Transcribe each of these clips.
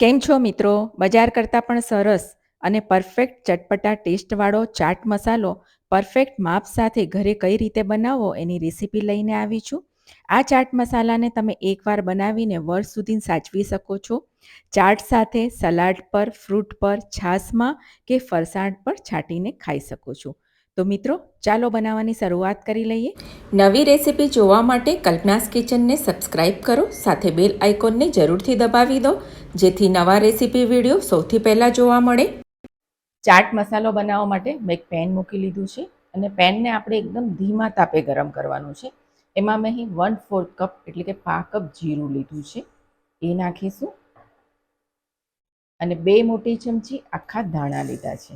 કેમ છો મિત્રો? બજાર કરતાં પણ સરસ અને પરફેક્ટ ચટપટા ટેસ્ટવાળો ચાટ મસાલો પરફેક્ટ માપ સાથે ઘરે કઈ રીતે બનાવવો એની રેસીપી લઈને આવી છું. આ ચાટ મસાલાને તમે એકવાર બનાવીને વર્ષ સુધી સાચવી શકો છો. ચાટ સાથે સલાડ પર, ફ્રૂટ પર છાશમાં કે ફરસાણ પર છાંટીને ખાઈ શકો છો. તો મિત્રો ચાલો બનાવવાની શરૂઆત કરી લઈએ. નવી રેસીપી જોવા માટે કલ્પનાસ કિચનને સબસ્ક્રાઇબ કરો સાથે બેલ આઇકોનને જરૂરથી દબાવી દો જેથી નવા રેસીપી વીડિયો સૌથી પહેલાં જોવા મળે. ચાટ મસાલો બનાવવા માટે મેં એક પેન મૂકી લીધું છે અને પેનને આપણે એકદમ ધીમા તાપે ગરમ કરવાનું છે. એમાં મેં અહીં વન ફોર્થ કપ એટલે કે પા કપ જીરું લીધું છે. એ નાખીશું. અને બે મોટી ચમચી આખા ધાણા લીધા છે.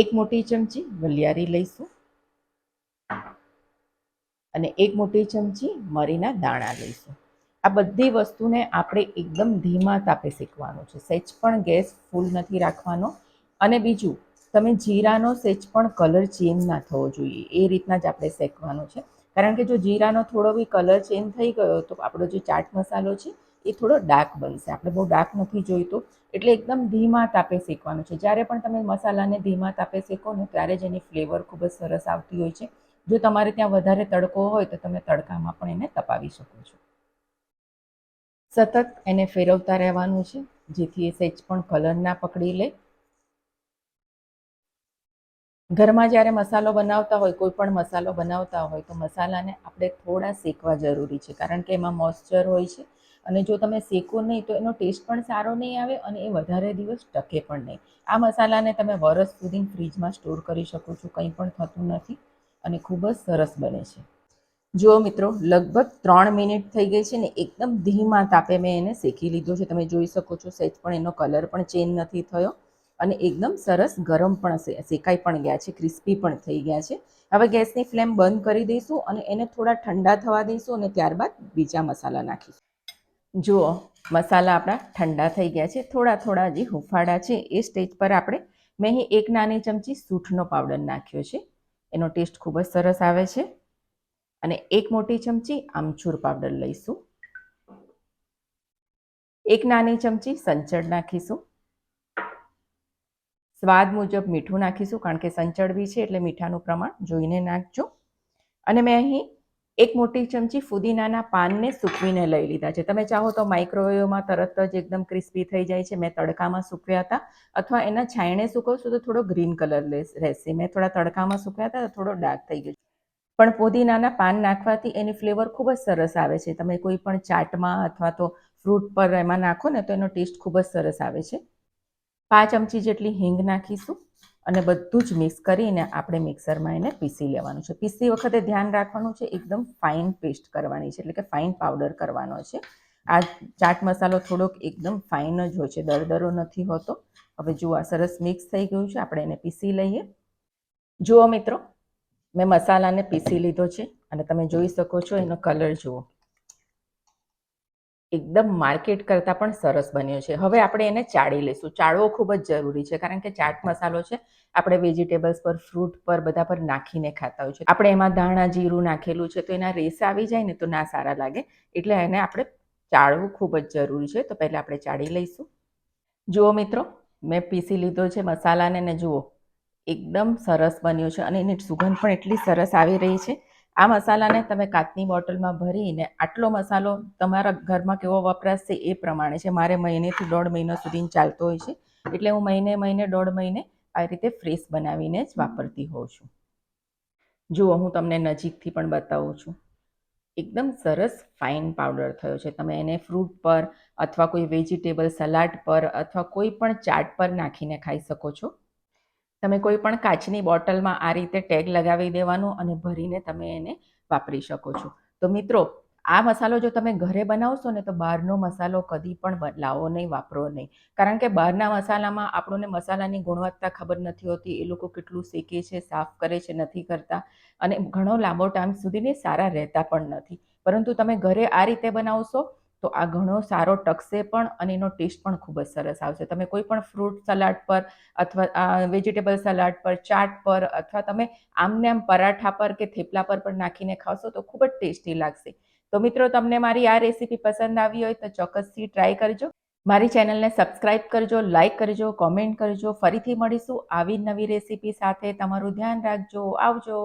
એક મોટી ચમચી વલિયારી લઈશું. અને એક મોટી ચમચી મરીના દાણા લઈશું. આ બધી વસ્તુને આપણે એકદમ ધીમા તાપે શેકવાનું છે. સહેજ પણ ગેસ ફૂલ નથી રાખવાનો. અને બીજું, તમે જીરાનો સહેજ પણ કલર ચેન્જ ના થવો જોઈએ. એ રીતના જ આપણે શેકવાનું છે. કારણ કે જો જીરાનો થોડો બી કલર ચેન્જ થઈ ગયો તો આપણો જે ચાટ મસાલો છે એ થોડો ડાર્ક બનશે. આપણે બહુ ડાર્ક નથી જોઈતો. એટલે એકદમ ધીમા તાપે શેકવાનું છે. જ્યારે પણ તમે મસાલાને ધીમા તાપે શેકો ને ત્યારે જ એની ફ્લેવર ખૂબ જ સરસ આવતી હોય છે. જો તમારે ત્યાં વધારે તડકો હોય તો તમે તડકામાં પણ એને તપાવી શકો છો. સતત એને ફેરવતા રહેવાનું છે. જેથી એ સેજ પણ કલર ના પકડી લે. ઘરમાં જ્યારે મસાલો બનાવતા હોય, કોઈ પણ મસાલો બનાવતા હોય, તો મસાલાને આપણે થોડા શેકવા જરૂરી છે. કારણ કે એમાં મોઇશ્ચર હોય છે. અને જો તમે શેકો નહીં, તો એનો ટેસ્ટ પણ સારો નહીં આવે અને એ વધારે દિવસ ટકે પણ નહીં. આ મસાલાને તમે વરસ સુધી ફ્રીજમાં સ્ટોર કરી શકો છો, કંઈ પણ થતું નથી અને ખૂબ જ સરસ બને છે. જુઓ મિત્રો, લગભગ ત્રણ મિનિટ થઈ ગઈ છે ને એકદમ ધીમા તાપે મેં એને શેકી લીધો છે. તમે જોઈ શકો છો સહેજ પણ એનો કલર પણ ચેન્જ નથી થયો અને એકદમ સરસ ગરમ પણ શેકાઈ પણ ગયા છે ક્રિસ્પી પણ થઈ ગયા છે. હવે ગેસની ફ્લેમ બંધ કરી દઈશું અને એને થોડા ઠંડા થવા દઈશું અને ત્યારબાદ બીજા મસાલા નાખીશું. જુઓ, મસાલા આપણા ઠંડા થઈ ગયા છે. થોડા થોડા જે હુંફાળા છે એ સ્ટેજ પર આપણે મેં અહીં એક નાની ચમચી સૂઠનો પાવડર નાખ્યો છે. એનો ટેસ્ટ ખૂબ જ સરસ આવે છે. અને એક મોટી ચમચી આમચૂર પાવડર લઈશું. એક નાની ચમચી સંચળ નાખીશું. સ્વાદ મુજબ મીઠું નાખીશું, કારણ કે સંચળવી છે એટલે મીઠાનું પ્રમાણ જોઈને નાખજો. અને મેં અહીં એક મોટી ચમચી ફુદીનાના પાનને સૂકવીને લઈ લીધા છે. તમે ચાહો તો માઇક્રોવેવમાં તરત જ એકદમ ક્રિસ્પી થઈ જાય છે. મેં તડકામાં સૂકવ્યા હતા. અથવા એના છાયણે સૂકવશો તો થોડો ગ્રીન કલર રહેશે. મેં થોડા તડકામાં સૂકવ્યા હતા તો થોડો ડાર્ક થઈ ગયો પણ પુદીનાના પાન નાખવાથી એની ફ્લેવર ખૂબ જ સરસ આવે છે. તમે કોઈ પણ ચાટમાં અથવા તો ફ્રૂટ પર એમાં નાખો ને તો એનો ટેસ્ટ ખૂબ જ સરસ આવે છે. પાંચ ચમચી જેટલી હિંગ નાખીશું. અને બધું જ મિક્સ કરીને આપણે મિક્સરમાં એને પીસી લેવાનું છે. પીસતી વખતે ધ્યાન રાખવાનું છે એકદમ ફાઇન પેસ્ટ કરવાની છે, એટલે કે ફાઇન પાવડર કરવાનો છે. આ ચાટ મસાલો થોડોક એકદમ ફાઇન જ હોય છે દરદરો નથી હોતો. હવે જુઓ આ સરસ મિક્સ થઈ ગયું છે, આપણે એને પીસી લઈએ. જુઓ મિત્રો, મેં મસાલાને પીસી લીધો છે અને તમે જોઈ શકો છો એનો કલર જુઓ. એકદમ માર્કેટ કરતાં પણ સરસ બન્યો છે. હવે આપણે એને ચાળી લઈશું. ચાળવો ખૂબ જ જરૂરી છે, કારણ કે ચાટ મસાલો છે, આપણે વેજીટેબલ્સ પર, ફ્રૂટ પર, બધા પર નાખીને ખાતા હોય છે. આપણે એમાં ધાણા, જીરું નાખેલું છે, તો એના રેસ આવી જાય ને, તો ના સારા લાગે. એટલે એને આપણે ચાળવું ખૂબ જ જરૂરી છે. તો પહેલાં આપણે ચાળી લઈશું. જુઓ મિત્રો, મેં પીસી લીધો છે મસાલાને ને જુઓ. એકદમ સરસ બન્યો છે અને એની સુગંધ પણ એટલી સરસ આવી રહી છે આ મસાલાને તમે કાચની બોટલમાં ભરીને આટલો મસાલો તમારા ઘરમાં કેવો વપરાશ છે એ પ્રમાણે છે. મારે મહિનેથી દોઢ મહિનો સુધી ચાલતો હોય છે. એટલે હું મહિને મહિને દોઢ મહિને આ રીતે ફ્રેશ બનાવીને જ વાપરતી હોઉં છું. જુઓ, હું તમને નજીકથી પણ બતાવું છું. એકદમ સરસ ફાઇન પાવડર થયો છે. તમે એને ફ્રૂટ પર અથવા કોઈ વેજીટેબલ સલાડ પર અથવા કોઈ પણ ચાટ પર નાખીને ખાઈ શકો છો. તમે કોઈ પણ કાચની બોટલમાં આ રીતે ટેગ લગાવી દેવાનું અને ભરીને તમે એને વાપરી શકો છો. તો મિત્રો, આ મસાલો જો તમે ઘરે બનાવશો ને તો બહારનો મસાલો કદી પણ લાવો નહીં, વાપરો નહીં. કારણ કે બહારના મસાલામાં આપણને મસાલાની ગુણવત્તા ખબર નથી હોતી, એ લોકો કેટલું શેકે છે, સાફ કરે છે, નથી કરતા અને ઘણો લાંબો ટાઈમ સુધીને સારા રહેતા પણ નથી. પરંતુ તમે ઘરે આ રીતે બનાવશો તો આ ઘણો સારો ટકશે પણ અને એનો ટેસ્ટ પણ ખૂબ જ સરસ આવશે. તમે કોઈ પણ ફ્રૂટ સલાડ પર અથવા વેજીટેબલ સલાડ પર, ચાટ પર અથવા તમે આમને આમ પરાઠા પર કે થેપલા પર પણ નાખીને ખાશો તો ખૂબ જ ટેસ્ટી લાગશે. તો મિત્રો, તમને મારી આ રેસીપી પસંદ આવી હોય તો ચોક્કસથી ટ્રાય કરજો. મારી ચેનલને સબસ્ક્રાઇબ કરજો, લાઇક કરજો, કોમેન્ટ કરજો. ફરીથી મળીશું આવી નવી રેસીપી સાથે. તમારું ધ્યાન રાખજો. આવજો.